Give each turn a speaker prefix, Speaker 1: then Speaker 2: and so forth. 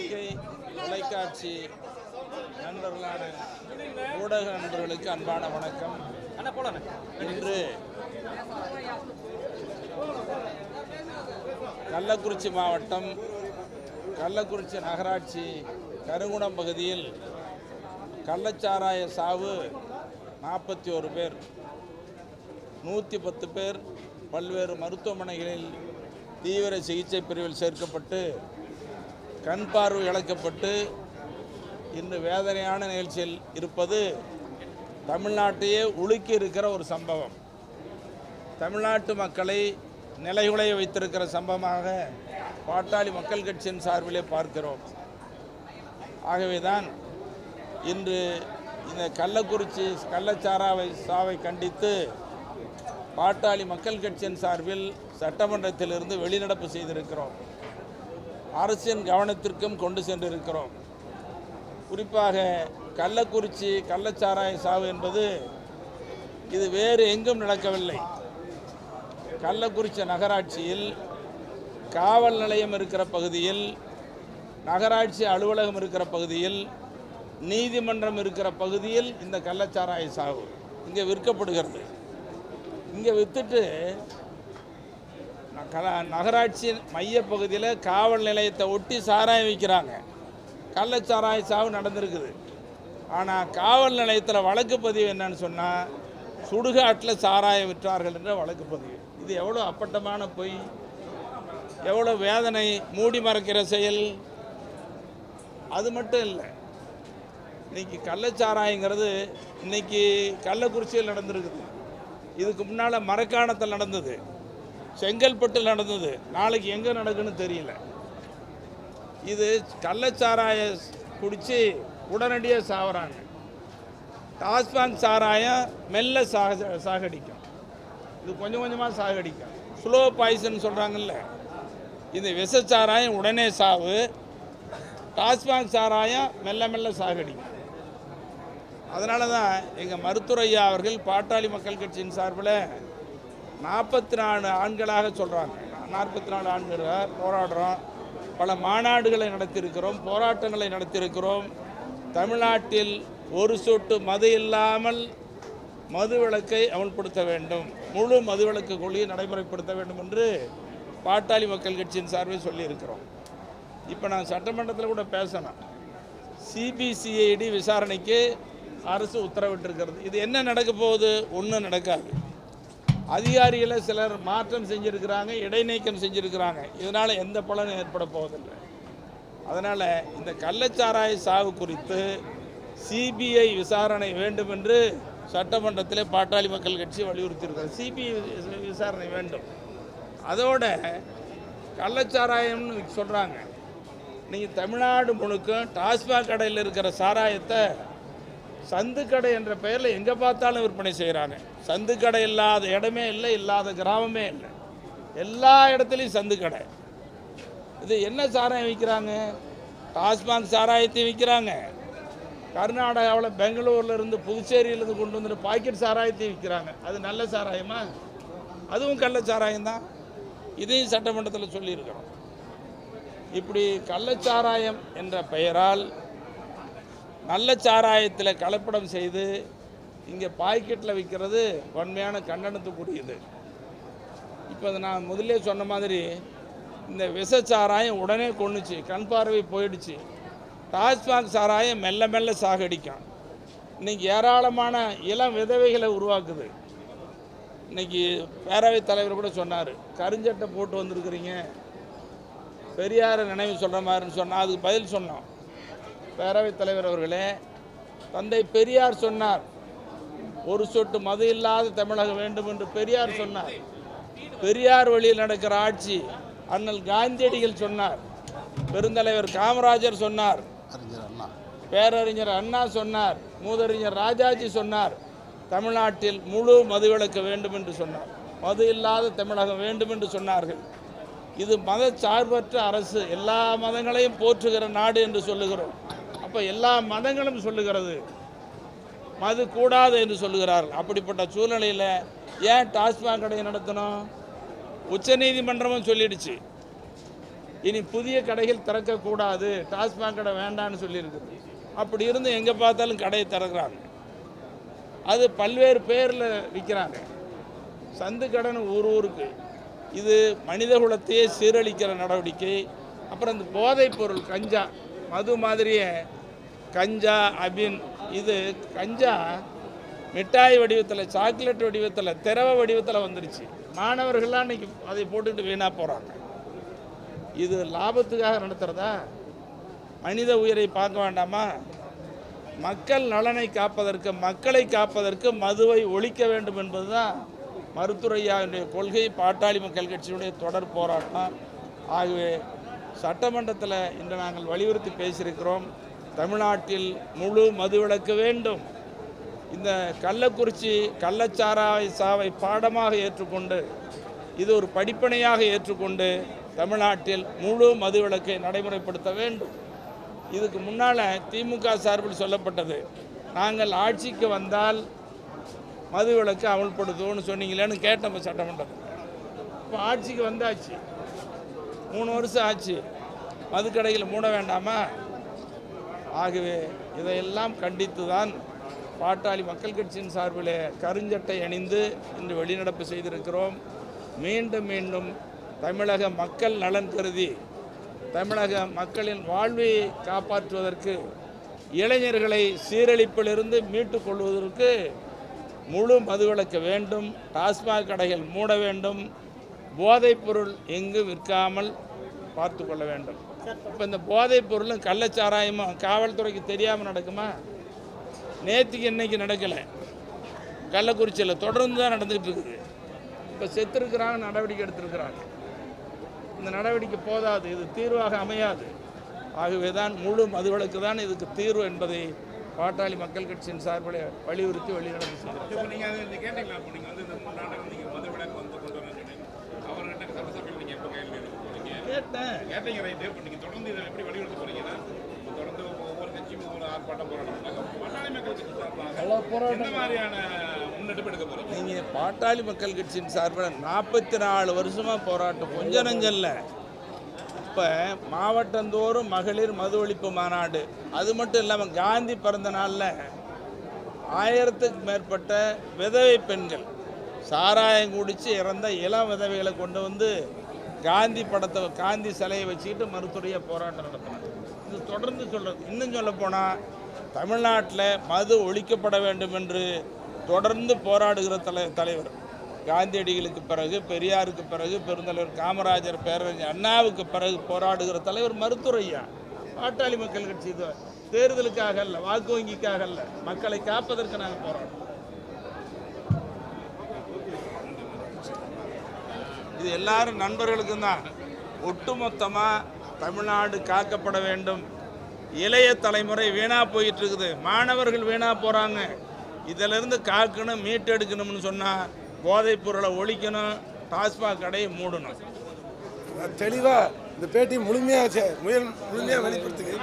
Speaker 1: பத்திரிகை தொலைக்காட்சி நண்பர்களான ஊடக நண்பர்களுக்கு அன்பான வணக்கம். இன்று கள்ளக்குறிச்சி மாவட்டம் கள்ளக்குறிச்சி நகராட்சி கருங்குணம் பகுதியில் கள்ளச்சாராய சாவு நாற்பத்தி ஒரு பேர் நூற்றி பத்து பேர் பல்வேறு மருத்துவமனைகளில் தீவிர சிகிச்சை பிரிவில் சேர்க்கப்பட்டு கண் பார்வை இழக்கப்பட்டு இன்று வேதனையான நிகழ்ச்சியில் இருப்பது தமிழ்நாட்டையே உலுக்கி இருக்கிற ஒரு சம்பவம். தமிழ்நாட்டு மக்களை நிலைகுலைய வைத்திருக்கிற சம்பவமாக பாட்டாளி மக்கள் கட்சியின் சார்பிலே பார்க்கிறோம். ஆகவேதான் இன்று இந்த கள்ளக்குறிச்சி கள்ளச்சாராவை சாவை கண்டித்து பாட்டாளி மக்கள் கட்சியின் சார்பில் சட்டமன்றத்திலிருந்து வெளிநடப்பு செய்திருக்கிறோம். அரசின் கவனத்திற்கும் கொண்டு சென்றிருக்கிறோம். குறிப்பாக கள்ளக்குறிச்சி கள்ளச்சாராய சாவு என்பது இது வேறு எங்கும் நடக்கவில்லை. கள்ளக்குறிச்சி நகராட்சியில் காவல் நிலையம் இருக்கிற பகுதியில் நகராட்சி அலுவலகம் இருக்கிற பகுதியில் நீதிமன்றம் இருக்கிற பகுதியில் இந்த கள்ளச்சாராய சாவு இங்கே விற்கப்படுகிறது. இங்கே விற்றுட்டு கல- நகராட்சி மையப்பகுதியில் காவல் நிலையத்தை ஒட்டி சாராயம் விற்கிறாங்க கள்ளச்சாராய சாவு நடந்திருக்குது. ஆனால் காவல் நிலையத்தில் வழக்கு பதிவு என்னன்னு சொன்னால் சுடுகாட்டில் சாராயம் விற்றார்கள் என்ற வழக்கு பதிவு. இது எவ்வளோ அப்பட்டமான பொய்? எவ்வளோ வேதனை? மூடி மறைக்கிற செயல்? அது மட்டும் இல்லை. இன்னைக்கு கள்ளச்சாராயங்கிறது இன்னைக்கு கள்ளக்குறிச்சியில் நடந்திருக்குது. இதுக்கு முன்னால் மரக்காணத்தில் நடந்தது. செங்கல்பட்டில் நடந்தது. நாளைக்கு எங்கே நடக்குன்னு தெரியல. இது கள்ளச்சாராய குடித்து உடனடியாக சாவறாங்க. டாஸ்மாக் சாராயம் மெல்ல சாக சாகடிக்கும். இது கொஞ்சம் கொஞ்சமாக சாகடிக்கும். ஸ்லோ பாய்சன் சொல்கிறாங்கல்ல இது விஷச்சாராயம் உடனே சாவு. டாஸ்மாக் சாராயம் மெல்ல மெல்ல சாகடிக்கும். அதனால தான் எங்கள் மருத்துவர் ஐயா அவர்கள் பாட்டாளி மக்கள் கட்சியின் சார்பில் நாற்பத்தி நாலு ஆண்களாக சொல்கிறாங்க நாற்பத்தி நாலு ஆண்களாக போராடுறோம். பல மாநாடுகளை நடத்தியிருக்கிறோம் போராட்டங்களை நடத்தியிருக்கிறோம். தமிழ்நாட்டில் ஒரு சொட்டு மது இல்லாமல் மது விலக்கை அமல்படுத்த வேண்டும். முழு மது விளக்கு கொள்கையை நடைமுறைப்படுத்த வேண்டும் என்று பாட்டாளி மக்கள் கட்சியின் சார்பில் சொல்லியிருக்கிறோம். இப்போ நான் சட்டமன்றத்தில் கூட பேசணும். சிபிசிஐடி விசாரணைக்கு அரசு உத்தரவிட்டிருக்கிறது. இது என்ன நடக்க போகுது? ஒன்றும் நடக்காது. அதிகாரிகளை சிலர் மாற்றம் செஞ்சுருக்கிறாங்க இடைநீக்கம் செஞ்சுருக்கிறாங்க. இதனால் எந்த பலனும் ஏற்பட போவதில்லை. அதனால் இந்த கள்ளச்சாராய சாவு குறித்து சிபிஐ விசாரணை வேண்டும் என்று சட்டமன்றத்தில் பாட்டாளி மக்கள் கட்சி வலியுறுத்தியிருக்கிறது. சிபிஐ விசாரணை வேண்டும். அதோட கள்ளச்சாராயம்னு சொல்கிறாங்க நீங்கள் தமிழ்நாடு முழுக்க டாஸ்மாக் கடையில் இருக்கிற சாராயத்தை சந்துக்கடை என்ற பெயரில் எங்கே பார்த்தாலும் விற்பனை செய்கிறாங்க சந்துக்கடை இல்லாத இடமே இல்லை இல்லாத கிராமமே இல்லை. எல்லா இடத்துலையும் சந்துக்கடை இது என்ன சாராயம் விற்கிறாங்க டாஸ்மாக் சாராயத்தையும் விற்கிறாங்க கர்நாடகாவில் பெங்களூர்லேருந்து புதுச்சேரியிலேருந்து கொண்டு வந்துட்டு பாக்கெட் சாராயத்தையும் விற்கிறாங்க அது நல்ல சாராயமா? அதுவும் கள்ள சாராயம் தான். இதையும் சட்டமன்றத்தில் சொல்லியிருக்கிறோம். இப்படி கள்ளச்சாராயம் என்ற பெயரால் நல்ல சாராயத்தில் கலப்படம் செய்து இங்கே பாக்கெட்டில் விற்கிறது வன்மையான கண்டனத்துக்குரியது இப்போ நான் முதல்லே சொன்ன மாதிரி இந்த விஷ சாராயம் உடனே கொன்னுச்சு கண் பார்வை போயிடுச்சு. டாஸ்மாக் சாராயம் மெல்ல மெல்ல சாகடிக்கும். இன்றைக்கி ஏராளமான இளம் விதவைகளை உருவாக்குது. இன்றைக்கி பேரவைத் தலைவர் கூட சொன்னார் கருஞ்சட்டை போட்டு வந்திருக்கிறீங்க. பெரியாரை நினைவு சொல்கிற மாதிரின்னு சொன்னால் அதுக்கு பதில் சொன்னோம். பேரவைத் தலைவர் அவர்களே தந்தை பெரியார் சொன்னார் ஒரு சொட்டு மது இல்லாத தமிழகம் வேண்டும் என்று பெரியார் சொன்னார். பெரியார் வழியில் நடக்கிற ஆட்சி அண்ணல் காந்தியடிகள் சொன்னார். பெருந்தலைவர் காமராஜர் சொன்னார். பேரறிஞர் அண்ணா சொன்னார். மூதறிஞர் ராஜாஜி சொன்னார். தமிழ்நாட்டில் முழு மதுவிலக்கு வேண்டும் என்று சொன்னார். மது இல்லாத தமிழகம் வேண்டும் என்று சொன்னார்கள். இது மத சார்பற்ற அரசு. எல்லா மதங்களையும் போற்றுகிற நாடு என்று சொல்லுகிறோம். அப்போ எல்லா மதங்களும் சொல்லுகிறது. மது கூடாது என்று சொல்லுகிறார்கள் அப்படிப்பட்ட சூழ்நிலையில் ஏன் டாஸ்மாக் கடையை நடத்தணும்? உச்சநீதிமன்றமும் சொல்லிடுச்சு. இனி புதிய கடைகள் திறக்கக்கூடாது டாஸ்மாக் கடை வேண்டான்னு சொல்லியிருக்குது அப்படி இருந்து எங்கே பார்த்தாலும் கடையை திறக்கிறாங்க. அது பல்வேறு பேரில் விற்கிறாங்க சந்து கடன் ஊர் ஊருக்கு. இது மனித குலத்தையே சீரழிக்கிற நடவடிக்கை. அப்புறம் இந்த போதைப் பொருள் கஞ்சா மது மாதிரியே கஞ்சா அபின் இது கஞ்சா மிட்டாய் வடிவத்தில் சாக்லேட் வடிவத்தில் திரவ வடிவத்தில் வந்துருச்சு. மாணவர்கள்லாம் இன்றைக்கி அதை போட்டுக்கிட்டு வீணாக போகிறாங்க இது லாபத்துக்காக நடத்துகிறதா மனித உயிரை பார்க்க வேண்டாமா? மக்கள் நலனை காப்பதற்கு மக்களை காப்பதற்கு மதுவை ஒழிக்க வேண்டும் என்பதுதான் மருத்துவரையாவுடைய கொள்கை. பாட்டாளி மக்கள் கட்சியினுடைய தொடர் போராட்டம். ஆகவே சட்டமன்றத்தில் இன்று நாங்கள் வலியுறுத்தி பேசியிருக்கிறோம். தமிழ்நாட்டில் முழு மதுவிலக்கு வேண்டும். இந்த கள்ளக்குறிச்சி கள்ளச்சாராய சாவை பாடமாக ஏற்றுக்கொண்டு இது ஒரு படிப்பனையாக ஏற்றுக்கொண்டு தமிழ்நாட்டில் முழு மதுவிலக்கை நடைமுறைப்படுத்த வேண்டும். இதுக்கு முன்னால் திமுக சார்பில் சொல்லப்பட்டது நாங்கள் ஆட்சிக்கு வந்தால் மதுவிலக்கு அமல்படுத்துவோம்னு சொன்னீங்களேன்னு கேட்டோம் சட்டமன்றத்தில். இப்போ ஆட்சிக்கு வந்தாச்சு. மூணு வருஷம் ஆச்சு. மதுக்கடைகள் மூட வேண்டாமா? ஆகவே இதையெல்லாம் கண்டித்து தான் பாட்டாளி மக்கள் கட்சியின் சார்பில் கருஞ்சட்டை அணிந்து இன்று வெளிநடப்பு செய்திருக்கிறோம். மீண்டும் மீண்டும் தமிழக மக்கள் நலன் கருதி தமிழக மக்களின் வாழ்வை காப்பாற்றுவதற்கு இளைஞர்களை சீரழிப்பிலிருந்து மீட்டுக் கொள்வதற்கு முழு மதுவிலக்க வேண்டும். டாஸ்மாக் கடைகள் மூட வேண்டும். போதைப் பொருள் எங்கு விற்காமல் பார்த்து கொள்ள வேண்டும். இப்போ இந்த போதைப் பொருளும் கள்ளச்சாராயமும் காவல்துறைக்கு தெரியாமல் நடக்குமா? நேற்றுக்கு இன்னைக்கு நடக்கலை. கள்ளக்குறிச்சியில் தொடர்ந்து தான் நடந்துகிட்டு இருக்குது. இப்போ செத்துருக்கிறாங்க நடவடிக்கை எடுத்திருக்கிறாங்க. இந்த நடவடிக்கை போதாது இது தீர்வாக அமையாது. ஆகவே தான் முழு மதுவிலக்கு தான் இதுக்கு தீர்வு என்பதை பாட்டாளி மக்கள் கட்சியின் சார்பில் வலியுறுத்தி வெளிநடப்பு செய்கிறோம்
Speaker 2: இப்போ நீங்கள் அது நீங்கள் கேட்டீங்களா இப்போ நீங்கள் வந்து இந்த மூணு நாடகம் நீங்கள் மது விளக்கு வந்து கொண்டு வரேன்னு சொன்னீங்க அவர்கிட்ட சட்டசபையில் நீங்கள் எப்போ கேள்வி எழுப்ப போறீங்க
Speaker 1: கேட்டேன்.
Speaker 2: கேட்டீங்க ரைட்டு. இப்போ நீங்கள் தொடர்ந்து இதை எப்படி வலியுறுத்த போறீங்கன்னா தொடர்ந்து ஒவ்வொரு கட்சியும் ஒவ்வொரு ஆர்ப்பாட்டம் போராட்டம் பாட்டாளி மக்கள் கட்சி சார்பாக என்ன மாதிரியான முன்னெடுப்பு எடுக்க போறீங்க?
Speaker 1: நீங்கள் பாட்டாளி மக்கள் கட்சியின் சார்பில் நாற்பத்தி நாலு வருஷமாக போராட்டம். கொஞ்ச நஞ்சல்ல. இப்போ மாவட்டந்தோறும் மகளிர் மது ஒழிப்பு மாநாடு. அது மட்டும் இல்லாமல் காந்தி பிறந்த நாளில் ஆயிரத்துக்கு மேற்பட்ட விதவை பெண்கள் சாராயம் குடித்து இறந்த இளம் விதவைகளை கொண்டு வந்து காந்தி படத்தை காந்தி சிலையை வச்சுக்கிட்டு மருத்துவரையாக போராட்டம் நடத்தினாங்க இது தொடர்ந்து சொல்கிறது இன்னும் சொல்ல போனால் தமிழ்நாட்டில் மது ஒழிக்கப்பட வேண்டும் என்று தொடர்ந்து போராடுகிற தலை தலைவர். காந்தியடிகளுக்கு பிறகு பெரியாருக்கு பிறகு பெருந்தலைவர் காமராஜர் பேரறிஞர் அண்ணாவுக்கு பிறகு போராடுகிற தலைவர் மருத்துவரையா. பாட்டாளி மக்கள் கட்சி தேர்தலுக்காக அல்ல வாக்கு வங்கிக்காக அல்ல மக்களை காப்பதற்கு நாங்கள் போராடுறோம். இது எல்லாரும் நண்பர்களுக்கும் தான் ஒட்டுமொத்தமாக தமிழ்நாடு காக்கப்பட வேண்டும். இளைய தலைமுறை வீணாக போயிட்டு இருக்குது மாணவர்கள் வீணாக போகிறாங்க இதிலிருந்து காக்கணும் மீட்டெடுக்கணும்னு சொன்னால் போதைப் பொருளை ஒழிக்கணும் டாஸ்மாக் கடையை மூடணும்.
Speaker 3: தெளிவாக இந்த பேட்டி முழுமையாக முயல் முழுமையாக வெளிப்படுத்துங்க